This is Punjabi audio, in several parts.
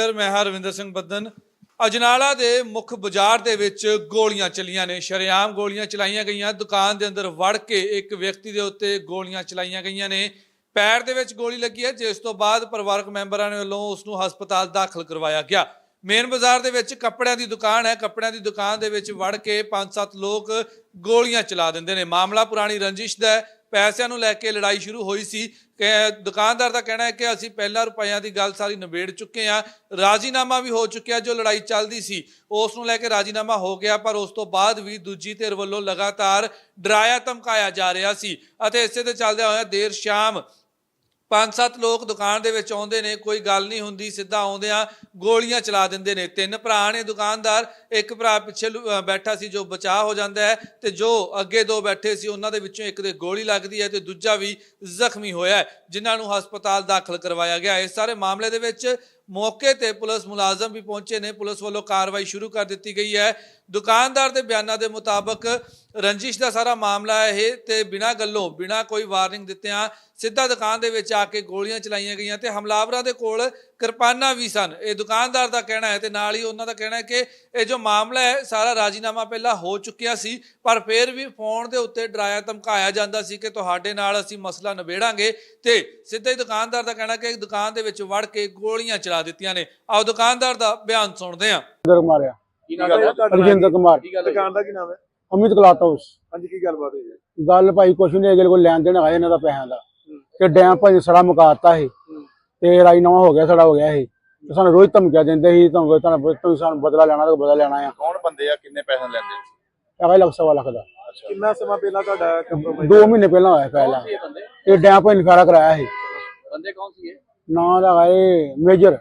ਸਰ ਮੈਂ ਹਰਵਿੰਦਰ ਸਿੰਘ ਬੱਦਨ। ਅਜਨਾਲਾ ਦੇ ਮੁੱਖ ਬਾਜ਼ਾਰ ਦੇ ਵਿੱਚ ਗੋਲੀਆਂ ਚੱਲੀਆਂ ਨੇ, ਸ਼ਰੇਆਮ ਗੋਲੀਆਂ ਚਲਾਈਆਂ ਗਈਆਂ। ਦੁਕਾਨ ਦੇ ਅੰਦਰ ਵੜ ਕੇ ਇੱਕ ਵਿਅਕਤੀ ਦੇ ਉੱਤੇ ਗੋਲੀਆਂ ਚਲਾਈਆਂ ਗਈਆਂ ਨੇ। ਪੈਰ ਦੇ ਵਿੱਚ ਗੋਲੀ ਲੱਗੀ ਹੈ, ਜਿਸ ਤੋਂ ਬਾਅਦ ਪਰਿਵਾਰਕ ਮੈਂਬਰਾਂ ਨੇ ਵੱਲੋਂ ਉਸ ਨੂੰ ਹਸਪਤਾਲ ਦਾਖਲ ਕਰਵਾਇਆ ਗਿਆ। ਮੇਨ ਬਾਜ਼ਾਰ ਦੇ ਵਿੱਚ ਕੱਪੜਿਆਂ ਦੀ ਦੁਕਾਨ ਹੈ। ਕੱਪੜਿਆਂ ਦੀ ਦੁਕਾਨ ਦੇ ਵਿੱਚ ਵੜ ਕੇ ਪੰਜ ਸੱਤ ਲੋਕ ਗੋਲੀਆਂ ਚਲਾ ਦਿੰਦੇ ਨੇ। ਮਾਮਲਾ ਪੁਰਾਣੀ ਰੰਜਿਸ਼ ਦਾ ਹੈ। ਪੈਸਿਆਂ ਨੂੰ ਲੈ ਕੇ ਲੜਾਈ ਸ਼ੁਰੂ ਹੋਈ ਸੀ। ਕਿ ਦੁਕਾਨਦਾਰ ਦਾ ਕਹਿਣਾ ਹੈ ਕਿ ਅਸੀਂ ਪਹਿਲਾਂ ਰੁਪਈਆਂ ਦੀ ਗੱਲ ਸਾਰੀ ਨਿਬੇੜ ਚੁੱਕੇ ਹਾਂ। ਰਾਜੀਨਾਮਾ ਵੀ ਹੋ ਚੁੱਕਿਆ ਜੋ ਲੜਾਈ ਚੱਲਦੀ ਸੀ। ਉਸ ਨੂੰ ਲੈ ਕੇ ਰਾਜੀਨਾਮਾ ਹੋ ਗਿਆ, ਪਰ ਉਸ ਤੋਂ ਬਾਅਦ ਵੀ ਦੂਜੀ ਧਿਰ ਵੱਲੋਂ ਲਗਾਤਾਰ ਡਰਾਇਆ ਧਮਕਾਇਆ ਜਾ ਰਿਹਾ ਸੀ। ਅਤੇ ਇਸੇ ਦੇ ਚੱਲਦਿਆਂ ਹੋਇਆ ਦੇਰ ਸ਼ਾਮ ਪੰਜ ਸੱਤ ਲੋਕ ਦੁਕਾਨ ਦੇ ਵਿੱਚ ਆਉਂਦੇ ਨੇ ਕੋਈ ਗੱਲ ਨਹੀਂ ਹੁੰਦੀ ਸਿੱਧਾ ਆਉਂਦਿਆਂ ਗੋਲੀਆਂ ਚਲਾ ਦਿੰਦੇ ਨੇ। ਤਿੰਨ ਭਰਾ ਨੇ ਦੁਕਾਨਦਾਰ ਇੱਕ ਭਰਾ ਪਿੱਛੇ ਲੁ- ਬੈਠਾ ਸੀ ਜੋ ਬਚਾਅ ਹੋ ਜਾਂਦਾ ਹੈ ਤੇ ਜੋ ਅੱਗੇ ਦੋ ਬੈਠੇ ਸੀ ਉਹਨਾਂ ਦੇ ਵਿੱਚੋਂ ਇੱਕ ਦੇ ਗੋਲੀ ਲੱਗਦੀ ਹੈ ਤੇ ਦੂਜਾ ਵੀ ਜ਼ਖਮੀ ਹੋਇਆ ਹੈ, ਜਿਨ੍ਹਾਂ ਨੂੰ ਹਸਪਤਾਲ ਦਾਖਲ ਕਰਵਾਇਆ ਗਿਆ ਇਸ ਸਾਰੇ ਮਾਮਲੇ ਦੇ ਵਿੱਚ ਮੌਕੇ ਤੇ ਪੁਲਿਸ ਮੁਲਾਜ਼ਮ ਵੀ ਪਹੁੰਚੇ ਨੇ। ਪੁਲਿਸ ਵੱਲੋਂ ਕਾਰਵਾਈ ਸ਼ੁਰੂ ਕਰ ਦਿੱਤੀ ਗਈ ਹੈ। ਦੁਕਾਨਦਾਰ ਦੇ ਬਿਆਨਾਂ ਦੇ ਮੁਤਾਬਕ ਰੰਜਿਸ਼ ਦਾ ਸਾਰਾ ਮਾਮਲਾ ਹੈ ਇਹ ਤੇ ਬਿਨਾਂ ਗੱਲੋਂ ਬਿਨਾਂ ਕੋਈ ਵਾਰਨਿੰਗ ਦਿੱਤਿਆਂ ਸਿੱਧਾ ਦੁਕਾਨ ਦੇ ਵਿੱਚ ਆ ਕੇ ਗੋਲੀਆਂ ਚਲਾਈਆਂ ਗਈਆਂ ਤੇ ਹਮਲਾਵਰਾਂ ਦੇ ਕੋਲ ਕਿਰਪਾਨਾਂ ਵੀ ਸਨ। ਇਹ ਦੁਕਾਨਦਾਰ ਦਾ ਕਹਿਣਾ ਹੈ ਤੇ ਨਾਲ ਹੀ ਉਹਨਾਂ ਦਾ ਕਹਿਣਾ ਹੈ ਕਿ ਇਹ ਜੋ ਮਾਮਲਾ ਹੈ ਸਾਰਾ ਰਾਜੀਨਾਮਾ ਪਹਿਲਾਂ ਹੋ ਚੁੱਕਿਆ ਸੀ ਪਰ ਫਿਰ ਵੀ ਫੋਨ ਦੇ ਉੱਤੇ ਡਰਾਇਆ ਧਮਕਾਇਆ ਜਾਂਦਾ ਸੀ ਕਿ ਤੁਹਾਡੇ ਨਾਲ ਅਸੀਂ ਮਸਲਾ ਨਿਬੇੜਾਂਗੇ ਤੇ ਸਿੱਧਾ ਹੀ ਦੁਕਾਨਦਾਰ ਦਾ ਕਹਿਣਾ ਕਿ ਦੁਕਾਨ ਦੇ ਵਿੱਚ ਵੜ ਕੇ ਗੋਲੀਆਂ ਚਲਾ ਦਿੱਤੀਆਂ ਨੇ। ਆਓ ਦੁਕਾਨਦਾਰ ਦਾ ਬਿਆਨ ਸੁਣਦੇ ਹਾਂ। ਕੀ ਨਾਮ ਹੈ ਰਜਿੰਦਰ ਕੁਮਾਰ? ਦੁਕਾਨ ਦਾ ਕੀ ਨਾਮ ਹੈ? ਅਮਿਤ ਕਲਾਟ ਹਾਊਸ। ਹਾਂਜੀ ਕੀ ਗੱਲਬਾਤ ਹੋਈ ਹੈ? ਗੱਲ ਭਾਈ ਕੁਛ ਨਹੀਂ ਅਗਲੇ ਕੋਲ ਲੈਣ ਦੇਣ ਆਇਆ ਇਹਨਾਂ ਦਾ ਪੈਸਿਆਂ ਦਾ। ਤੇ ਡੈਮ ਭਾਈ ਸੜਾ ਮੁਕਾਤਾ ਸੀ। ਤੇ ਰਾਈ ਨਵਾਂ ਹੋ ਗਿਆ ਸੜਾ ਹੋ ਗਿਆ ਸੀ। ਤੇ ਸਾਨੂੰ ਰੋਜ਼ ਧਮਕੀਆਂ ਦਿੰਦੇ ਸੀ ਤੁਹਾਨੂੰ ਤੁਹਾਨੂੰ ਤੁਸੀਂ ਸਾਨੂੰ ਬਦਲਾ ਲੈਣਾ ਤਾਂ ਬਦਲਾ ਲੈਣਾ ਆ। ਕੌਣ ਬੰਦੇ ਆ ਕਿੰਨੇ ਪੈਸੇ ਲੈਂਦੇ ਹੈਗਾ ਲੱਖ ਸਵਾ ਲੱਖ ਦਾ। ਕਿੰਨਾ ਸਮਾਂ ਪਹਿਲਾਂ ਤੁਹਾਡਾ ਕੰਪਰੋਮਾਈਜ਼ ਦੋ ਮਹੀਨੇ ਪਹਿਲਾਂ ਹੋਇਆ ਪਹਿਲਾਂ। ਇਹ ਡੈਮ ਭਾਈ ਨਿਖਾਰਾ ਕਰਾਇਆ ਸੀ। ਬੰਦੇ ਕੌਣ ਸੀ ਇਹ? ਨਾਂ ਦਾ ਇਹ ਮੇਜਰ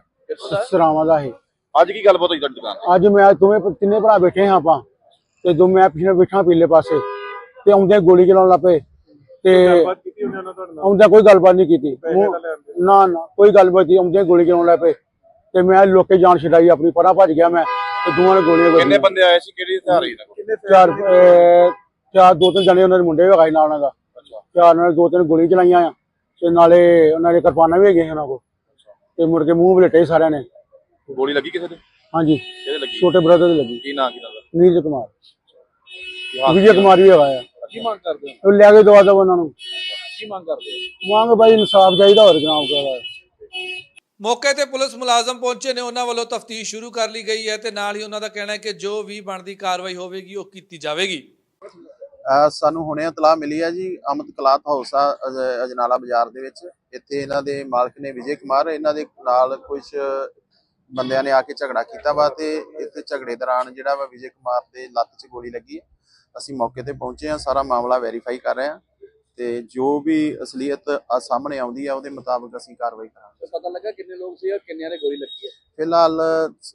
ਸਰਾਵਾਂ ਦਾ ਸੀ। ਅੱਜ ਕੀ ਗੱਲਬਾਤ ਹੋਈ ਤੁਹਾਡੀ ਦੁਕਾਨ ਅੱਜ ਮੈਂ ਦੋਵੇਂ ਤਿੰਨੇ ਭਰਾ ਬੈਠੇ ਹਾਂ ਆਪਾਂ। ਤੇ ਦੋ ਮੈਂ ਪਿਛਲੇ ਬੈਠਾ ਪੀਲੇ ਪਾਸੇ। ਤੇ ਆਉਂਦੇ ਗੋਲੀ ਚਲਾਉਣ ਲੱਪੇ ਤੇ ਗੱਲਬਾਤ ਕੀਤੀ ਉਹਨਾਂ ਨਾਲ ਤੁਹਾਡੇ ਨਾਲ? ਆਉਂਦਾ ਕੋਈ ਗੱਲਬਾਤ ਨਹੀਂ ਕੀਤੀ। ਪੈਸੇ ਨਾ ਨਾ ਕੋਈ ਗੱਲਬਾਤ ਨਹੀਂ। ਆਉਂਦੇ ਗੋਲੀ ਚਲਾਉਣ ਲੱਗ ਪਏ? ਤੇ ਮੈਂ ਲੋਕੇ ਜਾਨ ਛਡਾਈ ਆਪਣੀ ਪਰਾਂ ਭੱਜ ਗਿਆ ਮੈਂ ਤੇ ਦੋਵਾਂ ਨੇ ਗੋਲੀਆਂ ਕਿੰਨੇ ਬੰਦੇ ਆਏ ਸੀ? ਕਿਹੜੀ ਹਥਿਆਰ ਕੋਲ ਕਿੰਨੇ ਚਾਰ ਅਹ, ਚਾਰ ਦੋ ਤਿੰਨ ਜਣੇ ਉਹਨਾਂ ਦੇ ਮੁੰਡੇ ਵਗਾਈ ਨਾਲ ਉਹਨਾਂ ਦਾ। ਚਾਰ ਨਾਲ ਦੋ ਤਿੰਨ ਗੋਲੀ ਚਲਾਈਆਂ ਆ। ਤੇ ਨਾਲੇ ਉਹਨਾਂ ਦੇ ਕਿਰਪਾਨਾਂ ਵੀ ਹੈਗੀਆਂ ਉਹਨਾਂ ਕੋਲ। ਤੇ ਮੁੜ ਕੇ ਮੂੰਹ ਬਲੇਟੇ ਸਾਰਿਆਂ ਨੇ। ਗੋਲੀ ਲੱਗੀ ਕਿਸੇ ਦੇ? ਹਾਂਜੀ। ਕਿਹਦੇ ਲੱਗੀ? ਛੋਟੇ ਬ੍ਰਦਰ ਦੀ ਲੱਗੀ। ਕੀ ਨਾਂ ਕੀ ਨਾਲ ਨੀਰਜ ਕੁਮਾਰ। ਕੀ ਹਾਲ ਵਿਜੇ ਕੁਮਾਰ ਵੀ ਹੈਗਾ ਆ। ਕੀ ਮੰਗ ਕਰਦੇ ਹੋ? ਉਹ ਲੈ ਕੇ ਦਵਾ ਦਵਾ ਉਹਨਾਂ ਨੂੰ। ਕੀ ਮੰਗ ਕਰਦੇ ਹੋ? ਮੰਗ ਬਾਈ ਇਨਸਾਫ ਚਾਹੀਦਾ ਹੋਰ ਜਨਾਬ ਕਹਦਾ ਮੌਕੇ ਤੇ ਪੁਲਿਸ ਮੁਲਾਜ਼ਮ ਪਹੁੰਚੇ ਨੇ ਉਹਨਾਂ ਵੱਲੋਂ ਤਫਤੀਸ਼ ਸ਼ੁਰੂ ਕਰ ਲਈ ਗਈ ਹੈ ਤੇ ਨਾਲ ਹੀ ਉਹਨਾਂ ਦਾ ਕਹਿਣਾ ਹੈ ਕਿ ਜੋ ਵੀ ਬਣਦੀ ਕਾਰਵਾਈ ਹੋਵੇਗੀ ਉਹ ਕੀਤੀ ਜਾਵੇਗੀ। ਸਾਨੂੰ ਹੁਣੇ ਇਤਲਾਹ ਮਿਲੀ ਆ ਜੀ ਅਮਿਤ ਕਲਾਥ ਹਾਊਸ ਆ ਅਜ- ਅਜਨਾਲਾ ਬਾਜ਼ਾਰ ਦੇ ਵਿੱਚ। ਇੱਥੇ ਇਹਨਾਂ ਦੇ ਮਾਲਕ ਨੇ ਵਿਜੇ ਕੁਮਾਰ ਇਹਨਾਂ ਦੇ ਨਾਲ ਕੁਝ ਬੰਦਿਆਂ ਨੇ ਆ ਕੇ ਝਗੜਾ ਕੀਤਾ ਵਾ ਤੇ ਇੱਥੇ ਝਗੜੇ ਦੌਰਾਨ ਜਿਹੜਾ ਵਾ ਵਿਜੇ ਕੁਮਾਰ ਦੇ ਲੱਤ 'ਚ ਗੋਲੀ ਲੱਗੀ ਹੈ। ਅਸੀਂ ਮੌਕੇ ਤੇ ਪਹੁੰਚੇ ਆ ਸਾਰਾ ਮਾਮਲਾ ਵੈਰੀਫਾਈ ਕਰ ਰਹੇ ਆ ਤੇ ਜੋ ਵੀ ਅਸਲੀਅਤ ਆ ਸਾਹਮਣੇ ਆਉਂਦੀ ਆ ਉਹਦੇ ਮੁਤਾਬਕ ਅਸੀਂ ਕਾਰਵਾਈ ਕਰਾਂਗੇ। ਪਤਾ ਲੱਗਾ ਕਿੰਨੇ ਲੋਕ ਸੀ ਔਰ ਕਿੰਨਿਆਂ ਦੇ ਗੋਲੀ ਲੱਗੀ ਹੈ? ਫਿਲਹਾਲ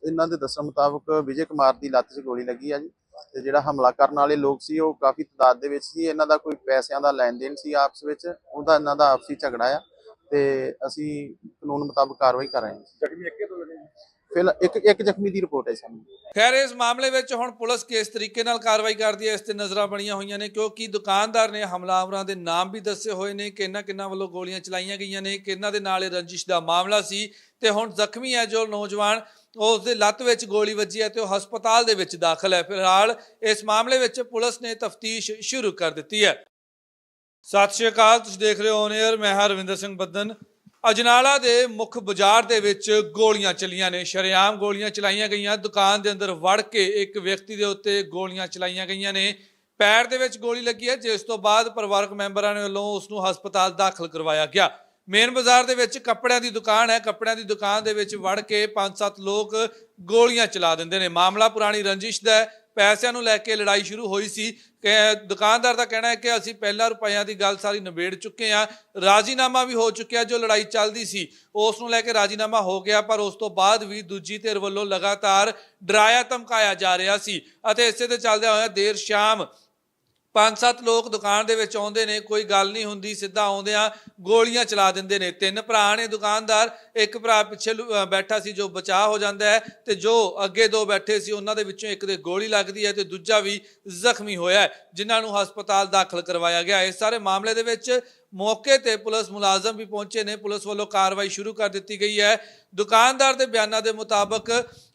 ਇਹਨਾਂ ਦੇ ਦੱਸਣ ਮੁਤਾਬਕ ਵਿਜੇ ਕੁਮਾਰ ਦੀ ਲੱਤ 'ਚ ਗੋਲੀ ਲੱਗੀ ਆ ਜੀ ਤੇ ਜਿਹੜਾ ਹਮਲਾ ਕਰਨ ਵਾਲੇ ਲੋਕ ਸੀ ਉਹ ਕਾਫੀ ਤਾਦਾਦ ਦੇ ਵਿੱਚ ਸੀ। ਇਹਨਾਂ ਦਾ ਕੋਈ ਪੈਸਿਆਂ ਦਾ ਲੈਣ ਦੇਣ ਸੀ ਆਪਸ ਵਿੱਚ ਉਹਦਾ ਇਹਨਾਂ ਦਾ ਆਪਸੀ ਝਗੜਾ ਆ ਤੇ ਅਸੀਂ ਕਾਨੂੰਨ ਮੁਤਾਬਕ ਕਾਰਵਾਈ ਕਰ ਰਹੇ ਹਾਂ। ਜ਼ਖਮੀ ਇੱਕੇ ਤੋਂ ਜਣੇ? ਫਿਲਹਾਲ ਇੱਕ ਇੱਕ ਜ਼ਖਮੀ ਦੀ ਰਿਪੋਰਟ ਹੈ ਸਾਨੂੰ ਖੈਰ, ਇਸ ਮਾਮਲੇ ਵਿੱਚ ਹੁਣ ਪੁਲਿਸ ਕਿਸ ਤਰੀਕੇ ਨਾਲ ਕਾਰਵਾਈ ਕਰਦੀ ਹੈ, ਇਸ ਤੇ ਨਜ਼ਰਾਂ ਬਣੀਆਂ ਹੋਈਆਂ ਨੇ, ਕਿਉਂਕਿ ਦੁਕਾਨਦਾਰ ਨੇ ਹਮਲਾਵਰਾਂ ਦੇ ਨਾਮ ਵੀ ਦੱਸੇ ਹੋਏ ਨੇ ਕਿੰਨਾ ਕਿੰਨਾ ਵੱਲੋਂ ਗੋਲੀਆਂ ਚਲਾਈਆਂ ਗਈਆਂ ਨੇ ਕਿੰਨਾ ਦੇ ਨਾਲ ਇਹ ਰੰਜਿਸ਼ ਦਾ ਮਾਮਲਾ ਸੀ, ਤੇ ਹੁਣ ਜ਼ਖਮੀ ਹੈ ਜੋ ਨੌਜਵਾਨ ਉਸ ਦੇ ਲੱਤ ਵਿੱਚ ਗੋਲੀ ਵੱਜੀ ਹੈ ਤੇ ਉਹ ਹਸਪਤਾਲ ਦੇ ਵਿੱਚ ਦਾਖਲ ਹੈ। ਫਿਲਹਾਲ ਇਸ ਮਾਮਲੇ ਵਿੱਚ ਪੁਲਿਸ ਨੇ ਤਫਤੀਸ਼ ਸ਼ੁਰੂ ਕਰ ਦਿੱਤੀ ਹੈ। ਸਤਿ ਸ਼੍ਰੀ ਅਕਾਲ, ਤੁਸੀਂ ਦੇਖ ਰਹੇ ਹੋ ਔਨ 에ਅਰ ਮੈਂ ਹਰਵਿੰਦਰ ਸਿੰਘ ਬੱਦਨ। ਅਜਨਾਲਾ ਦੇ ਮੁੱਖ ਬਾਜ਼ਾਰ ਦੇ ਵਿੱਚ ਗੋਲੀਆਂ ਚੱਲੀਆਂ ਨੇ, ਸ਼ਰੇਆਮ ਗੋਲੀਆਂ ਚਲਾਈਆਂ ਗਈਆਂ। ਦੁਕਾਨ ਦੇ ਅੰਦਰ ਵੜ ਕੇ ਇੱਕ ਵਿਅਕਤੀ ਦੇ ਉੱਤੇ ਗੋਲੀਆਂ ਚਲਾਈਆਂ ਗਈਆਂ ਨੇ। ਪੈਰ ਦੇ ਵਿੱਚ ਗੋਲੀ ਲੱਗੀ ਹੈ, ਜਿਸ ਤੋਂ ਬਾਅਦ ਪਰਿਵਾਰਕ ਮੈਂਬਰਾਂ ਨੇ ਵੱਲੋਂ ਉਸ ਨੂੰ ਹਸਪਤਾਲ ਦਾਖਲ ਕਰਵਾਇਆ ਗਿਆ। ਮੇਨ ਬਾਜ਼ਾਰ ਦੇ ਵਿੱਚ ਕੱਪੜਿਆਂ ਦੀ ਦੁਕਾਨ ਹੈ। ਕੱਪੜਿਆਂ ਦੀ ਦੁਕਾਨ ਦੇ ਵਿੱਚ ਵੜ ਕੇ ਪੰਜ ਸੱਤ ਲੋਕ ਗੋਲੀਆਂ ਚਲਾ ਦਿੰਦੇ ਨੇ। ਮਾਮਲਾ ਪੁਰਾਣੀ ਰੰਜਿਸ਼ ਦਾ ਹੈ। ਪੈਸਿਆਂ ਨੂੰ ਲੈ ਕੇ ਲੜਾਈ ਸ਼ੁਰੂ ਹੋਈ ਸੀ। ਕਿ ਦੁਕਾਨਦਾਰ ਦਾ ਕਹਿਣਾ ਹੈ ਕਿ ਅਸੀਂ ਪਹਿਲਾਂ ਰੁਪਈਆਂ ਦੀ ਗੱਲ ਸਾਰੀ ਨਿਬੇੜ ਚੁੱਕੇ ਹਾਂ। ਰਾਜੀਨਾਮਾ ਵੀ ਹੋ ਚੁੱਕਿਆ ਜੋ ਲੜਾਈ ਚੱਲਦੀ ਸੀ। ਉਸ ਨੂੰ ਲੈ ਕੇ ਰਾਜੀਨਾਮਾ ਹੋ ਗਿਆ, ਪਰ ਉਸ ਤੋਂ ਬਾਅਦ ਵੀ ਦੂਜੀ ਧਿਰ ਵੱਲੋਂ ਲਗਾਤਾਰ ਡਰਾਇਆ ਧਮਕਾਇਆ ਜਾ ਰਿਹਾ ਸੀ। ਅਤੇ ਇਸੇ ਦੇ ਚੱਲਦਿਆਂ ਹੋਇਆ ਦੇਰ ਸ਼ਾਮ ਪੰਜ ਸੱਤ ਲੋਕ ਦੁਕਾਨ ਦੇ ਵਿੱਚ ਆਉਂਦੇ ਨੇ ਕੋਈ ਗੱਲ ਨਹੀਂ ਹੁੰਦੀ ਸਿੱਧਾ ਆਉਂਦਿਆਂ ਗੋਲੀਆਂ ਚਲਾ ਦਿੰਦੇ ਨੇ। ਤਿੰਨ ਭਰਾ ਨੇ ਦੁਕਾਨਦਾਰ ਇੱਕ ਭਰਾ ਪਿੱਛੇ ਲੁ- ਬੈਠਾ ਸੀ ਜੋ ਬਚਾਅ ਹੋ ਜਾਂਦਾ ਹੈ ਤੇ ਜੋ ਅੱਗੇ ਦੋ ਬੈਠੇ ਸੀ ਉਹਨਾਂ ਦੇ ਵਿੱਚੋਂ ਇੱਕ ਦੇ ਗੋਲੀ ਲੱਗਦੀ ਹੈ ਤੇ ਦੂਜਾ ਵੀ ਜ਼ਖਮੀ ਹੋਇਆ ਹੈ, ਜਿਨ੍ਹਾਂ ਨੂੰ ਹਸਪਤਾਲ ਦਾਖਲ ਕਰਵਾਇਆ ਗਿਆ ਇਸ ਸਾਰੇ ਮਾਮਲੇ ਦੇ ਵਿੱਚ ਮੌਕੇ ਤੇ ਪੁਲਿਸ ਮੁਲਾਜ਼ਮ ਵੀ ਪਹੁੰਚੇ ਨੇ। ਪੁਲਿਸ ਵੱਲੋਂ ਕਾਰਵਾਈ ਸ਼ੁਰੂ ਕਰ ਦਿੱਤੀ ਗਈ ਹੈ। ਦੁਕਾਨਦਾਰ ਦੇ ਬਿਆਨਾਂ ਦੇ ਮੁਤਾਬਕ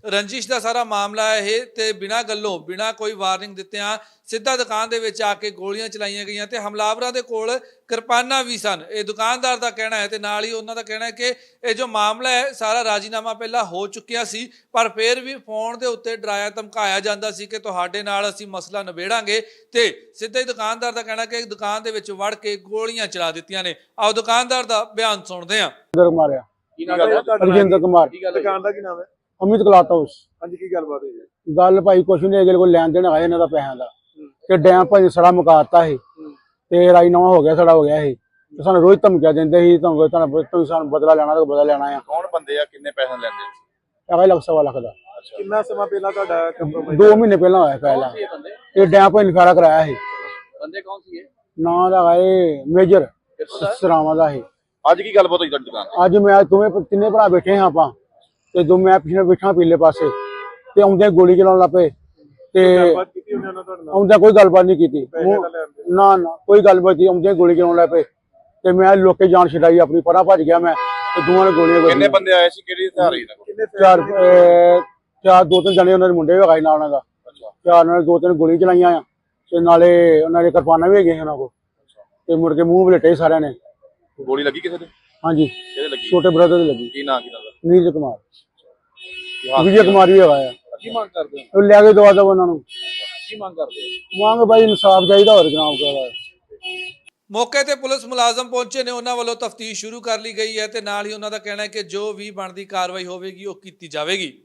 ਰੰਜਿਸ਼ ਦਾ ਸਾਰਾ ਮਾਮਲਾ ਹੈ ਇਹ ਤੇ ਬਿਨਾਂ ਗੱਲੋਂ, ਬਿਨਾਂ ਕੋਈ ਵਾਰਨਿੰਗ ਦਿੱਤਿਆਂ ਸਿੱਧਾ ਦੁਕਾਨ ਦੇ ਵਿੱਚ ਆ ਕੇ ਗੋਲੀਆਂ ਚਲਾਈਆਂ ਗਈਆਂ ਤੇ ਹਮਲਾਵਰਾਂ ਦੇ ਕੋਲ ਕਿਰਪਾਨਾਂ ਵੀ ਸਨ। ਇਹ ਦੁਕਾਨਦਾਰ ਦਾ ਕਹਿਣਾ ਹੈ ਤੇ ਨਾਲ ਹੀ ਉਹਨਾਂ ਦਾ ਕਹਿਣਾ ਹੈ ਕਿ ਇਹ ਜੋ ਮਾਮਲਾ ਹੈ ਸਾਰਾ ਰਾਜੀਨਾਮਾ ਪਹਿਲਾਂ ਹੋ ਚੁੱਕਿਆ ਸੀ ਪਰ ਫਿਰ ਵੀ ਫੋਨ ਦੇ ਉੱਤੇ ਡਰਾਇਆ ਧਮਕਾਇਆ ਜਾਂਦਾ ਸੀ ਕਿ ਤੁਹਾਡੇ ਨਾਲ ਅਸੀਂ ਮਸਲਾ ਨਿਬੇੜਾਂਗੇ ਤੇ ਸਿੱਧਾ ਹੀ ਦੁਕਾਨਦਾਰ ਦਾ ਕਹਿਣਾ ਕਿ ਦੁਕਾਨ ਦੇ ਵਿੱਚ ਵੜ ਕੇ ਗੋਲੀਆਂ ਚਲਾ ਦਿੱਤੀਆਂ ਨੇ। ਆਓ ਦੁਕਾਨਦਾਰ ਦਾ ਬਿਆਨ ਸੁਣਦੇ ਹਾਂ। ਅੰਦਰ ਮਾਰਿਆ ਕੀ ਨਾਮ ਹੈ ਤੁਹਾਡਾ? ਰਜਿੰਦਰ ਕੁਮਾਰ? ਦੁਕਾਨ ਦਾ ਕੀ ਨਾਮ ਹੈ? ਅਮਿਤ ਕਲਾਤ ਹਾਊਸ। ਹਾਂਜੀ ਕੀ ਗੱਲਬਾਤ ਹੋਈ ਹੈ? ਗੱਲ ਭਾਈ ਕੁਛ ਨਹੀਂ ਅਗਲੇ ਕੋਲ ਲੈਣ ਦੇਣ ਆਇਆ ਇਹਨਾਂ ਦਾ ਪੈਸਿਆਂ ਦਾ। ਤੇ ਡੈਮ ਭਾਈ ਸੜਾ ਮੁਕਾਤਾ ਸੀ। ਤੇ ਰਾਜੀਨਾਮਾ ਹੋ ਗਿਆ ਸੜਾ ਹੋ ਗਿਆ ਸੀ ਤੇ ਸਾਨੂੰ ਰੋਜ਼ ਧਮਕੀਆਂ ਦਿੰਦੇ ਸੀ ਤੁਹਾਨੂੰ ਤੁਹਾਨੂੰ ਤੁਸੀਂ ਸਾਨੂੰ ਬਦਲਾ ਲੈਣਾ ਤਾਂ ਬਦਲਾ ਲੈਣਾ ਆ। ਕੌਣ ਬੰਦੇ ਆ ਕਿੰਨੇ ਪੈਸੇ ਲੈਂਦੇ ਹੈਗਾ ਲੱਖ ਸਵਾ ਲੱਖ ਦਾ। ਕਿੰਨਾ ਸਮਾਂ ਪਹਿਲਾਂ ਤੁਹਾਡਾ ਕੰਪਰੋਮਾਈਜ਼ 2 ਮਹੀਨੇ ਪਹਿਲਾਂ ਹੋਇਆ ਪਹਿਲਾਂ। ਸੀ ਇਹ ਬੰਦੇ? ਇਹ ਡੈਮ ਲਿਖਾਰਾ ਕਰਾਇਆ ਸੀ। ਬੰਦੇ ਕੌਣ ਸੀ ਇਹ? ਨਾਂ ਦਾ ਇਹ ਮੇਜਰ ਸਰਾਵਾਂ ਦਾ ਸੀ। ਅੱਜ ਕੀ ਗੱਲਬਾਤ ਹੋਈ ਤੁਹਾਡੀ ਦੁਕਾਨ ਅੱਜ ਮੈਂ ਦੋਵੇਂ ਤਿੰਨੇ ਭਰਾ ਬੈਠੇ ਹਾਂ ਆਪਾਂ। ਤੇ ਦੋ ਮੈਂ ਪਿਛਲੇ ਬੈਠਾ ਪੀਲੇ ਪਾਸੇ। ਤੇ ਆਉਂਦੇ ਗੋਲੀ ਚਲਾਉਣ ਲੱਪੇ ਤੇ ਕੀਤੀ ਉਹਨਾਂ ਨਾਲ ਤੁਹਾਡੇ ਨਾਲ ਆਉਂਦਾ ਕੋਈ ਗੱਲਬਾਤ ਨਹੀਂ ਕੀਤੀ। ਪੈਸੇ ਦਾ ਲੈਣ ਨਾ ਨਾ ਕੋਈ ਗੱਲਬਾਤ ਨਹੀਂ। ਆਉਂਦੇ ਗੋਲੀ ਚਲਾਉਣ ਲੱਪੇ ਤੇ ਮੈਂ ਲੋਕੇ ਜਾਨ ਛਡਾਈ ਆਪਣੀ ਪਰਾਂ ਭੱਜ ਗਿਆ ਮੈਂ ਤੇ ਦੋਵਾਂ ਨੇ ਗੋਲੀਆਂ ਕਿੰਨੇ ਬੰਦੇ ਆਏ ਸੀ? ਕਿਹੜੀ ਹਥਿਆਰ ਕਿੰਨੇ ਚਾਰ ਅਹ, ਚਾਰ ਦੋ ਤਿੰਨ ਜਣੇ ਉਹਨਾਂ ਦੇ ਮੁੰਡੇ ਵੀ ਹੈਗਾ ਸੀ ਨਾਲ ਉਹਨਾਂ ਦਾ। ਚਾਰ ਨਾਲ ਦੋ ਤਿੰਨ ਗੋਲੀ ਚਲਾਈਆਂ ਆ। ਤੇ ਨਾਲੇ ਉਹਨਾਂ ਦੇ ਕਿਰਪਾਨਾਂ ਵੀ ਹੈਗੀਆਂ ਉਹਨਾਂ ਕੋਲ। ਤੇ ਮੁੜ ਕੇ ਮੂੰਹ ਬਲੇਟੇ ਸਾਰਿਆਂ ਨੇ। ਗੋਲੀ ਲੱਗੀ ਕਿਸੇ ਦੇ ਹਾਂਜੀ। ਕਿਹਦੇ ਲੱਗੀ? ਛੋਟੇ ਬ੍ਰਦਰ ਦੇ ਲੱਗੀ। ਕੀ ਨਾਂ ਕੀ ਨਾਲ ਨੀਰਜ ਕੁਮਾਰ। ਵਿਜੇ ਕੁਮਾਰ ਵੀ ਹੈਗਾ ਆ। ਕੀ ਮੰਗ ਕਰਦੇ ਹੋ? ਉਹ ਲੈ ਕੇ ਦਵਾ ਦਵਾ ਉਹਨਾਂ ਨੂੰ। ਕੀ ਮੰਗ ਕਰਦੇ ਹੋ? ਮੰਗ ਬਾਈ ਇਨਸਾਫ ਚਾਹੀਦਾ ਹੋਰ ਜਨਾਬ ਕਹਦਾ ਮੌਕੇ ਤੇ ਪੁਲਿਸ ਮੁਲਾਜ਼ਮ ਪਹੁੰਚੇ ਨੇ ਉਹਨਾਂ ਵੱਲੋਂ ਤਫਤੀਸ਼ ਸ਼ੁਰੂ ਕਰ ਲਈ ਗਈ ਹੈ ਤੇ ਨਾਲ ਹੀ ਉਹਨਾਂ ਦਾ ਕਹਿਣਾ ਹੈ ਕਿ ਜੋ ਵੀ ਬਣਦੀ ਕਾਰਵਾਈ ਹੋਵੇਗੀ ਉਹ ਕੀਤੀ ਜਾਵੇਗੀ।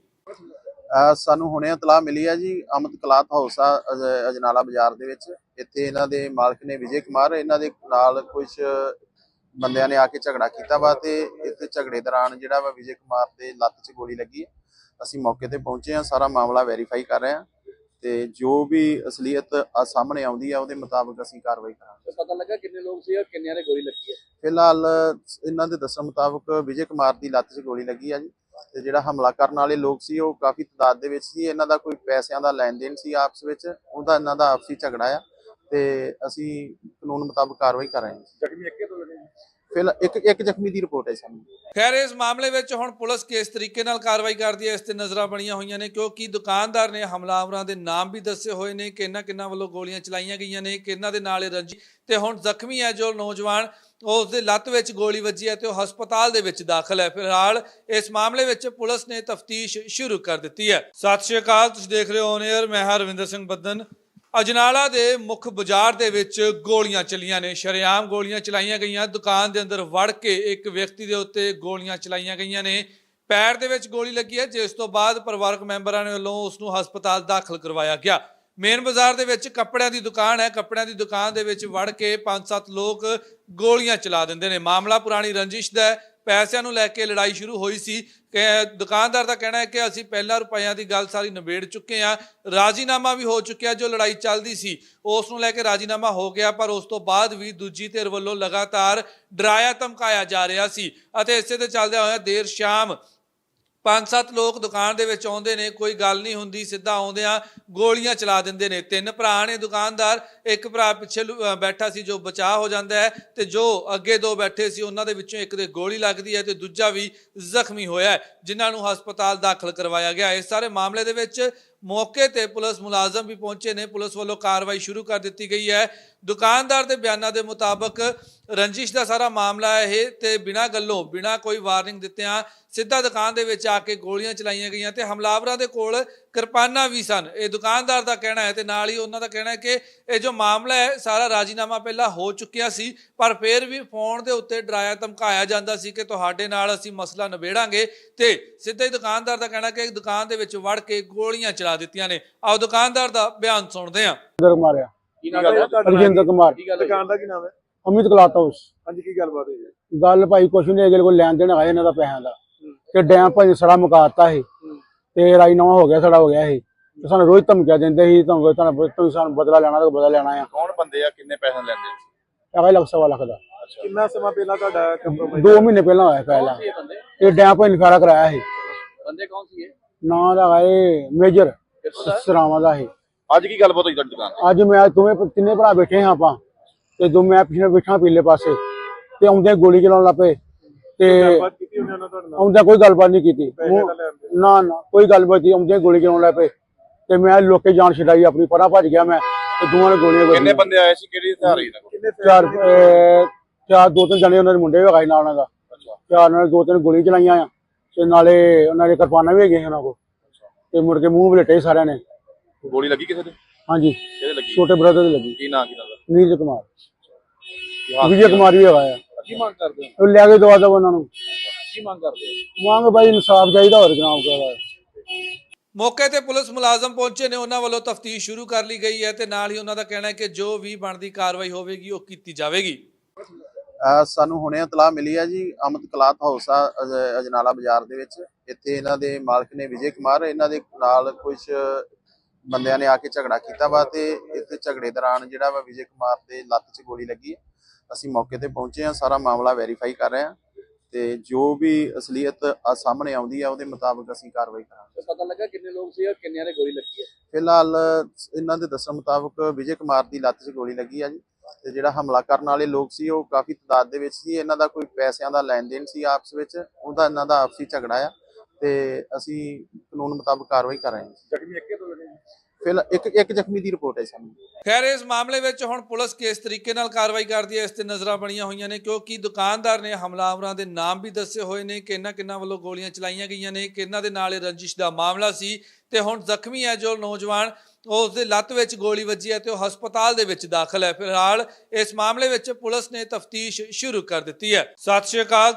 ਅਹ ਸਾਨੂੰ ਹੁਣੇ ਇਤਲਾਹ ਮਿਲੀ ਹੈ ਜੀ ਅਮਿਤ ਕਲਾਥ ਹਾਊਸ ਆ ਅਜ- ਅਜਨਾਲਾ ਬਾਜ਼ਾਰ ਦੇ ਵਿੱਚ। ਇੱਥੇ ਇਹਨਾਂ ਦੇ ਮਾਲਕ ਨੇ ਵਿਜੇ ਕੁਮਾਰ ਇਹਨਾਂ ਦੇ ਨਾਲ ਕੁਝ ਬੰਦਿਆਂ ਨੇ ਆ ਕੇ ਝਗੜਾ ਕੀਤਾ ਵਾ ਤੇ ਇੱਥੇ ਝਗੜੇ ਦੌਰਾਨ ਜਿਹੜਾ ਵਾ ਵਿਜੇ ਕੁਮਾਰ ਦੇ ਲੱਤ 'ਚ ਗੋਲੀ ਲੱਗੀ ਹੈ। ਅਸੀਂ ਮੌਕੇ ਤੇ ਪਹੁੰਚੇ ਹਾਂ ਸਾਰਾ ਮਾਮਲਾ ਵੈਰੀਫਾਈ ਕਰ ਰਹੇ ਹਾਂ। ਤੇ ਜੋ ਵੀ ਅਸਲੀਅਤ ਆ ਸਾਹਮਣੇ ਆਉਂਦੀ ਆ ਉਹਦੇ ਮੁਤਾਬਕ ਅਸੀਂ ਕਾਰਵਾਈ ਕਰਾਂਗੇ। ਪਤਾ ਲੱਗਾ ਕਿੰਨੇ ਲੋਕ ਸੀ ਔਰ ਕਿੰਨਿਆਂ ਦੇ ਗੋਲੀ ਲੱਗੀ ਹੈ? ਫਿਲਹਾਲ ਇਹਨਾਂ ਦੇ ਦੱਸਣ ਮੁਤਾਬਕ ਵਿਜੇ ਕੁਮਾਰ ਦੀ ਲੱਤ 'ਚ ਗੋਲੀ ਲੱਗੀ ਆ ਜੀ। ਤੇ ਜਿਹੜਾ ਹਮਲਾ ਕਰਨ ਵਾਲੇ ਲੋਕ ਸੀ ਉਹ ਕਾਫੀ ਤਾਦਾਦ ਦੇ ਵਿੱਚ ਸੀ। ਇਹਨਾਂ ਦਾ ਕੋਈ ਪੈਸਿਆਂ ਦਾ ਲੈਣ ਦੇਣ ਸੀ ਆਪਸ ਵਿੱਚ। ਉਹਦਾ ਇਹਨਾਂ ਦਾ ਆਪਸੀ ਝਗੜਾ ਆ। ਤੇ ਅਸੀਂ ਕਾਨੂੰਨ ਮੁਤਾਬਕ ਕਾਰਵਾਈ ਕਰ ਰਹੇ ਹਾਂ ਜ਼ਖਮੀ ਅੱਕੇ ਤੋਂ ਲੱਗੇ ਇੱਕ ਇੱਕ ਜ਼ਖਮੀ ਦੀ ਰਿਪੋਰਟ ਹੈ ਸਾਨੂੰ ਖੈਰ, ਇਸ ਮਾਮਲੇ ਵਿੱਚ ਹੁਣ ਪੁਲਿਸ ਕਿਸ ਤਰੀਕੇ ਨਾਲ ਕਾਰਵਾਈ ਕਰਦੀ ਹੈ, ਇਸ ਤੇ ਨਜ਼ਰਾਂ ਬਣੀਆਂ ਹੋਈਆਂ ਨੇ, ਕਿਉਂਕਿ ਦੁਕਾਨਦਾਰ ਨੇ ਹਮਲਾਵਰਾਂ ਦੇ ਨਾਮ ਵੀ ਦੱਸੇ ਹੋਏ ਨੇ ਕਿੰਨਾ ਕਿੰਨਾ ਵੱਲੋਂ ਗੋਲੀਆਂ ਚਲਾਈਆਂ ਗਈਆਂ ਨੇ ਕਿੰਨਾ ਦੇ ਨਾਲ ਇਹ ਰੰਜੀ ਤੇ ਹੁਣ ਜ਼ਖਮੀ ਹੈ ਜੋ ਨੌਜਵਾਨ ਉਸ ਦੇ ਲੱਤ ਵਿੱਚ ਗੋਲੀ ਵੱਜੀ ਹੈ ਤੇ ਉਹ ਹਸਪਤਾਲ ਦੇ ਵਿੱਚ ਦਾਖਲ ਹੈ। ਫਿਲਹਾਲ ਇਸ ਮਾਮਲੇ ਵਿੱਚ ਪੁਲਿਸ ਨੇ ਤਫਤੀਸ਼ ਸ਼ੁਰੂ ਕਰ ਦਿੱਤੀ ਹੈ। ਸਤਿ ਸ਼੍ਰੀ ਅਕਾਲ, ਤੁਸੀਂ ਦੇਖ ਰਹੇ ਹੋ ਔਨ 에ਅਰ ਮੈਂ ਹਾਂ ਰਵਿੰਦਰ ਸਿੰਘ ਬੱਦਨ। ਅਜਨਾਲਾ ਦੇ ਮੁੱਖ ਬਾਜ਼ਾਰ ਦੇ ਵਿੱਚ ਗੋਲੀਆਂ ਚੱਲੀਆਂ ਨੇ, ਸ਼ਰੇਆਮ ਗੋਲੀਆਂ ਚਲਾਈਆਂ ਗਈਆਂ। ਦੁਕਾਨ ਦੇ ਅੰਦਰ ਵੜ ਕੇ ਇੱਕ ਵਿਅਕਤੀ ਦੇ ਉੱਤੇ ਗੋਲੀਆਂ ਚਲਾਈਆਂ ਗਈਆਂ ਨੇ। ਪੈਰ ਦੇ ਵਿੱਚ ਗੋਲੀ ਲੱਗੀ ਹੈ, ਜਿਸ ਤੋਂ ਬਾਅਦ ਪਰਿਵਾਰਕ ਮੈਂਬਰਾਂ ਨੇ ਵੱਲੋਂ ਉਸ ਨੂੰ ਹਸਪਤਾਲ ਦਾਖਲ ਕਰਵਾਇਆ ਗਿਆ। ਮੇਨ ਬਾਜ਼ਾਰ ਦੇ ਵਿੱਚ ਕੱਪੜਿਆਂ ਦੀ ਦੁਕਾਨ ਹੈ। ਕੱਪੜਿਆਂ ਦੀ ਦੁਕਾਨ ਦੇ ਵਿੱਚ ਵੜ ਕੇ 5-7 ਲੋਕ ਗੋਲੀਆਂ ਚਲਾ ਦਿੰਦੇ ਨੇ। ਮਾਮਲਾ ਪੁਰਾਣੀ ਰੰਜਿਸ਼ ਦਾ ਹੈ। ਪੈਸਿਆਂ ਨੂੰ ਲੈ ਕੇ ਲੜਾਈ ਸ਼ੁਰੂ ਹੋਈ ਸੀ। ਕਿ ਦੁਕਾਨਦਾਰ ਦਾ ਕਹਿਣਾ ਹੈ ਕਿ ਅਸੀਂ ਪਹਿਲਾਂ ਰੁਪਈਆਂ ਦੀ ਗੱਲ ਸਾਰੀ ਨਿਬੇੜ ਚੁੱਕੇ ਹਾਂ। ਰਾਜੀਨਾਮਾ ਵੀ ਹੋ ਚੁੱਕਿਆ ਜੋ ਲੜਾਈ ਚੱਲਦੀ ਸੀ। ਉਸ ਨੂੰ ਲੈ ਕੇ ਰਾਜੀਨਾਮਾ ਹੋ ਗਿਆ, ਪਰ ਉਸ ਤੋਂ ਬਾਅਦ ਵੀ ਦੂਜੀ ਧਿਰ ਵੱਲੋਂ ਲਗਾਤਾਰ ਡਰਾਇਆ ਧਮਕਾਇਆ ਜਾ ਰਿਹਾ ਸੀ। ਅਤੇ ਇਸੇ ਦੇ ਚੱਲਦਿਆਂ ਹੋਇਆ ਦੇਰ ਸ਼ਾਮ ਪੰਜ ਸੱਤ ਲੋਕ ਦੁਕਾਨ ਦੇ ਵਿੱਚ ਆਉਂਦੇ ਨੇ ਕੋਈ ਗੱਲ ਨਹੀਂ ਹੁੰਦੀ ਸਿੱਧਾ ਆਉਂਦੇ ਆ ਗੋਲੀਆਂ ਚਲਾ ਦਿੰਦੇ ਨੇ। ਤਿੰਨ ਭਰਾ ਨੇ ਦੁਕਾਨਦਾਰ ਇੱਕ ਭਰਾ ਪਿੱਛੇ ਲੁ- ਅਹ ਬੈਠਾ ਸੀ ਜੋ ਬਚਾਅ ਹੋ ਜਾਂਦਾ ਹੈ ਤੇ ਜੋ ਅੱਗੇ ਦੋ ਬੈਠੇ ਸੀ ਉਹਨਾਂ ਦੇ ਵਿੱਚੋਂ ਇੱਕ ਦੇ ਗੋਲੀ ਲੱਗਦੀ ਹੈ ਤੇ ਦੂਜਾ ਵੀ ਜ਼ਖਮੀ ਹੋਇਆ ਹੈ, ਜਿਨ੍ਹਾਂ ਨੂੰ ਹਸਪਤਾਲ ਦਾਖਲ ਕਰਵਾਇਆ ਗਿਆ ਇਸ ਸਾਰੇ ਮਾਮਲੇ ਦੇ ਵਿੱਚ ਮੌਕੇ ਤੇ ਪੁਲਿਸ ਮੁਲਾਜ਼ਮ ਵੀ ਪਹੁੰਚੇ ਨੇ। ਪੁਲਿਸ ਵੱਲੋਂ ਕਾਰਵਾਈ ਸ਼ੁਰੂ ਕਰ ਦਿੱਤੀ ਗਈ ਹੈ। ਦੁਕਾਨਦਾਰ ਦੇ ਬਿਆਨਾਂ ਦੇ ਮੁਤਾਬਕ ਰੰਜਿਸ਼ ਦਾ ਸਾਰਾ ਮਾਮਲਾ ਹੈ ਇਹ ਤੇ ਬਿਨਾਂ ਗੱਲੋਂ, ਬਿਨਾਂ ਕੋਈ ਵਾਰਨਿੰਗ ਦਿੱਤਿਆਂ ਸਿੱਧਾ ਦੁਕਾਨ ਦੇ ਵਿੱਚ ਆ ਕੇ ਗੋਲੀਆਂ ਚਲਾਈਆਂ ਗਈਆਂ ਤੇ ਹਮਲਾਵਰਾਂ ਦੇ ਕੋਲ ਕਿਰਪਾਨਾਂ ਵੀ ਸਨ। ਇਹ ਦੁਕਾਨਦਾਰ ਦਾ ਕਹਿਣਾ ਹੈ ਤੇ ਨਾਲ ਹੀ ਉਹਨਾਂ ਦਾ ਕਹਿਣਾ ਹੈ ਕਿ ਇਹ ਜੋ ਮਾਮਲਾ ਹੈ ਸਾਰਾ ਰਾਜੀਨਾਮਾ ਪਹਿਲਾਂ ਹੋ ਚੁੱਕਿਆ ਸੀ ਪਰ ਫਿਰ ਵੀ ਫੋਨ ਦੇ ਉੱਤੇ ਡਰਾਇਆ ਧਮਕਾਇਆ ਜਾਂਦਾ ਸੀ ਕਿ ਤੁਹਾਡੇ ਨਾਲ ਅਸੀਂ ਮਸਲਾ ਨਿਬੇੜਾਂਗੇ ਤੇ ਸਿੱਧਾ ਹੀ ਦੁਕਾਨਦਾਰ ਦਾ ਕਹਿਣਾ ਕਿ ਦੁਕਾਨ ਦੇ ਵਿੱਚ ਵੜ ਕੇ ਗੋਲੀਆਂ ਚਲਾ ਦਿੱਤੀਆਂ ਨੇ। ਆਓ ਦੁਕਾਨਦਾਰ ਦਾ ਬਿਆਨ ਸੁਣਦੇ ਹਾਂ। ਅੰਦਰ ਮਾਰਿਆ ਕੀ ਨਾਮ ਹੈ ਤੁਹਾਡਾ? ਰਜਿੰਦਰ ਕੁਮਾਰ? ਦੁਕਾਨ ਦਾ ਕੀ ਨਾਮ ਹੈ? ਅਮਿਤ ਕਲਾਤ ਹਾਊਸ। ਹਾਂਜੀ ਕੀ ਗੱਲਬਾਤ ਹੋਈ ਹੈ? ਗੱਲ ਭਾਈ ਕੁਛ ਨਹੀਂ ਅਗਲੇ ਕੋਲ ਲੈਣ ਦੇਣ ਆਇਆ ਇਹਨਾਂ ਦਾ ਪੈਸਿਆਂ ਦਾ। ਤੇ ਡੈਮ ਭਾਈ ਸੜਾ ਮੁਕਾਤਾ ਸੀ। ਤੇ ਰਾਜੀਨਾਮਾ ਹੋ ਗਿਆ ਸੜਾ ਹੋ ਗਿਆ ਸੀ ਤੇ ਸਾਨੂੰ ਰੋਜ਼ ਧਮਕੀਆਂ ਦਿੰਦੇ ਸੀ ਤੁਹਾਨੂੰ ਤੁਹਾਨੂੰ ਤੁਸੀਂ ਸਾਨੂੰ ਬਦਲਾ ਲੈਣਾ ਤਾਂ ਬਦਲਾ ਲੈਣਾ ਆ। ਕੌਣ ਬੰਦੇ ਆ ਕਿੰਨੇ ਪੈਸੇ ਲੈਂਦੇ ਹੈਗਾ ਲੱਖ ਸਵਾ ਲੱਖ ਦਾ। ਕਿੰਨਾ ਸਮਾਂ ਪਹਿਲਾਂ ਤੁਹਾਡਾ ਕੰਪਰੋਮਾਈਜ਼ 2 ਮਹੀਨੇ ਪਹਿਲਾਂ ਹੋਇਆ ਪਹਿਲਾਂ। ਸੀ ਇਹ ਬੰਦੇ? ਇਹ ਡੈਮ ਕਰਾਇਆ ਸੀ। ਬੰਦੇ ਕੌਣ ਸੀ ਇਹ? ਨਾਂ ਦਾ ਇਹ ਮੇਜਰ ਸਰਾਵਾਂ ਦਾ ਸੀ। ਅੱਜ ਕੀ ਗੱਲਬਾਤ ਹੋਈ ਤੁਹਾਡੀ ਦੁਕਾਨ ਅੱਜ ਮੈਂ ਅੱਜ ਦੋਵੇਂ ਤਿੰਨੇ ਭਰਾ ਬੈਠੇ ਹਾਂ ਆਪਾਂ। ਤੇ ਦੋ ਮੈਂ ਪਿਛਲੇ ਬੈਠਾ ਪੀਲੇ ਪਾਸੇ। ਤੇ ਆਉਂਦੇ ਗੋਲੀ ਚਲਾਉਣ ਲੱਗ ਪਏ। ਤੇ ਗੱਲਬਾਤ ਕੀਤੀ ਉਹਨਾਂ ਨਾਲ ਤੁਹਾਡੇ ਨਾਲ? ਆਉਂਦਿਆਂ ਕੋਈ ਗੱਲਬਾਤ ਨਹੀਂ ਕੀਤੀ। ਪੈਸੇ ਨਾ ਨਾ ਕੋਈ ਗੱਲਬਾਤ ਨਹੀਂ। ਆਉਂਦੇ ਗੋਲੀ ਚਲਾਉਣ ਲੱਗ ਪਏ। ਤੇ ਮੈਂ ਲੋਕੇ ਜਾਨ ਛਡਾਈ ਆਪਣੀ ਪਰਾਂ ਭੱਜ ਗਿਆ ਮੈਂ ਤੇ ਦੋਵਾਂ ਨੇ ਗੋਲੀਆਂ ਕਿੰਨੇ ਬੰਦੇ ਆਏ ਸੀ? ਕਿਹੜੀ ਹਥਿਆਰ ਕੋਲ ਕਿੰਨੇ ਚਾਰ ਅਹ, ਚਾਰ ਦੋ ਤਿੰਨ ਜਣੇ ਉਹਨਾਂ ਦੇ ਮੁੰਡੇ ਵੀ ਹੈਗਾ ਸੀ ਨਾਲ ਉਹਨਾਂ ਦਾ। ਚਾਰ ਨਾਲ ਦੋ ਤਿੰਨ ਗੋਲੀ ਚਲਾਈਆਂ ਆ। ਤੇ ਨਾਲੇ ਉਹਨਾਂ ਦੇ ਕਿਰਪਾਨਾਂ ਵੀ ਹੈਗੀਆਂ ਉਹਨਾਂ ਕੋਲ। ਤੇ ਮੁੜ ਕੇ ਮੂੰਹ ਬਲੇਟੇ ਸਾਰਿਆਂ ਨੇ। ਗੋਲੀ ਲੱਗੀ ਕਿਸੇ ਦੇ ਹਾਂਜੀ। ਕਿਹਦੇ ਲੱਗੀ? ਛੋਟੇ ਬ੍ਰਦਰ ਦੀ ਲੱਗੀ। ਕੀ ਨਾਂ ਕੀ ਨਾਲ ਨੀਰਜ ਕੁਮਾਰ। ਹਾਲ ਵਿਜੇ ਕੁਮਾਰ ਵੀ ਹੈਗਾ ਆ। ਕੀ ਮੰਗ ਕਰਦੇ ਹੋ। ਉਹ ਲੈ ਕੇ ਦਵਾ ਦਵਾ ਉਹਨਾਂ ਨੂੰ। ਕੀ ਮੰਗ ਕਰਦੇ ਹੋ। ਮੰਗ ਬਾਈ ਇਨਸਾਫ ਚਾਹੀਦਾ ਹੋਰ ਜਨਾਬ ਕਹਦਾ ਮੌਕੇ ਤੇ ਪੁਲਿਸ ਮੁਲਾਜ਼ਮ ਪਹੁੰਚੇ ਨੇ ਉਹਨਾਂ ਵੱਲੋਂ ਤਫਤੀਸ਼ ਸ਼ੁਰੂ ਕਰ ਲਈ ਗਈ ਹੈ ਤੇ ਨਾਲ ਹੀ ਉਹਨਾਂ ਦਾ ਕਹਿਣਾ ਹੈ ਕਿ ਜੋ ਵੀ ਬਣਦੀ ਕਾਰਵਾਈ ਹੋਵੇਗੀ ਉਹ ਕੀਤੀ ਜਾਵੇਗੀ। ਅਹ ਸਾਨੂੰ ਹੁਣੇ ਇਤਲਾਹ ਮਿਲੀ ਆ ਜੀ ਅਮਤ ਕਲਾਥ ਹਾਊਸ ਆ ਅਜ- ਅਜਨਾਲਾ ਬਾਜ਼ਾਰ ਦੇ ਵਿੱਚ। ਇੱਥੇ ਇਹਨਾਂ ਦੇ ਮਾਲਕ ਨੇ ਵਿਜੇ ਕੁਮਾਰ ਇਹਨਾਂ ਦੇ ਨਾਲ ਕੁਝ ਬੰਦਿਆਂ ਨੇ ਆ ਕੇ ਝਗੜਾ ਕੀਤਾ ਵਾ ਤੇ ਇੱਥੇ ਝਗੜੇ ਦੌਰਾਨ ਜਿਹੜਾ ਵਾ ਵਿਜੇ ਕੁਮਾਰ ਦੇ ਲੱਤ 'ਚ ਗੋਲੀ ਲੱਗੀ ਹੈ। ਅਸੀਂ ਮੌਕੇ ਤੇ ਪਹੁੰਚੇ ਆ ਸਾਰਾ ਮਾਮਲਾ ਵੈਰੀਫਾਈ ਕਰ ਰਹੇ ਆ ਤੇ ਜੋ ਵੀ ਅਸਲੀਅਤ ਆ ਸਾਹਮਣੇ ਆਉਂਦੀ ਆ ਉਹਦੇ ਮੁਤਾਬਕ ਅਸੀਂ ਕਾਰਵਾਈ ਕਰਾਂਗੇ। ਪਤਾ ਲੱਗਾ ਕਿੰਨੇ ਲੋਕ ਸੀ ਔਰ ਕਿੰਨਿਆਂ ਦੇ ਗੋਲੀ ਲੱਗੀ ਹੈ? ਫਿਲਹਾਲ ਇਹਨਾਂ ਦੇ ਦੱਸਣ ਮੁਤਾਬਕ ਵਿਜੇ ਕੁਮਾਰ ਦੀ ਲੱਤ 'ਚ ਗੋਲੀ ਲੱਗੀ ਆ ਜੀ ਤੇ ਜਿਹੜਾ ਹਮਲਾ ਕਰਨ ਵਾਲੇ ਲੋਕ ਸੀ ਉਹ ਕਾਫੀ ਤਾਦਾਦ ਦੇ ਵਿੱਚ ਸੀ। ਇਹਨਾਂ ਦਾ ਕੋਈ ਪੈਸਿਆਂ ਦਾ ਲੈਣ ਦੇਣ ਸੀ ਆਪਸ ਵਿੱਚ ਉਹਦਾ ਇਹਨਾਂ ਦਾ ਆਪਸੀ ਝਗੜਾ ਆ ਤੇ ਅਸੀਂ ਕਾਨੂੰਨ ਮੁਤਾਬਕ ਕਾਰਵਾਈ ਕਰ ਰਹੇ ਹਾਂ ਜ਼ਖਮੀ ਇੱਕੇ ਤੋਂ ਲੱਗੇ ਇੱਕ ਇੱਕ ਜ਼ਖਮੀ ਦੀ ਰਿਪੋਰਟ ਹੈ ਸਾਨੂੰ ਖੈਰ, ਇਸ ਮਾਮਲੇ ਵਿੱਚ ਹੁਣ ਪੁਲਿਸ ਕਿਸ ਤਰੀਕੇ ਨਾਲ ਕਾਰਵਾਈ ਕਰਦੀ ਹੈ, ਇਸ ਤੇ ਨਜ਼ਰਾਂ ਬਣੀਆਂ ਹੋਈਆਂ ਨੇ, ਕਿਉਂਕਿ ਦੁਕਾਨਦਾਰ ਨੇ ਹਮਲਾਵਰਾਂ ਦੇ ਨਾਮ ਵੀ ਦੱਸੇ ਹੋਏ ਨੇ ਕਿ ਇਹਨਾਂ ਵੱਲੋਂ ਗੋਲੀਆਂ ਚਲਾਈਆਂ ਗਈਆਂ ਨੇ ਕਿੰਨਾਂ ਦੇ ਨਾਲ ਇਹ ਰੰਜਿਸ਼ ਦਾ ਮਾਮਲਾ ਸੀ, ਤੇ ਹੁਣ ਜ਼ਖਮੀ ਹੈ ਜੋ ਨੌਜਵਾਨ ਉਸ ਦੇ ਲੱਤ ਵਿੱਚ ਗੋਲੀ ਵੱਜੀ ਹੈ ਤੇ ਉਹ ਹਸਪਤਾਲ ਦੇ ਵਿੱਚ ਦਾਖਲ ਹੈ। ਫਿਲਹਾਲ ਇਸ ਮਾਮਲੇ ਵਿੱਚ ਪੁਲਿਸ ਨੇ ਤਫਤੀਸ਼ ਸ਼ੁਰੂ ਕਰ ਦਿੱਤੀ ਹੈ। ਸਤਿ ਸ਼੍ਰੀ ਅਕਾਲ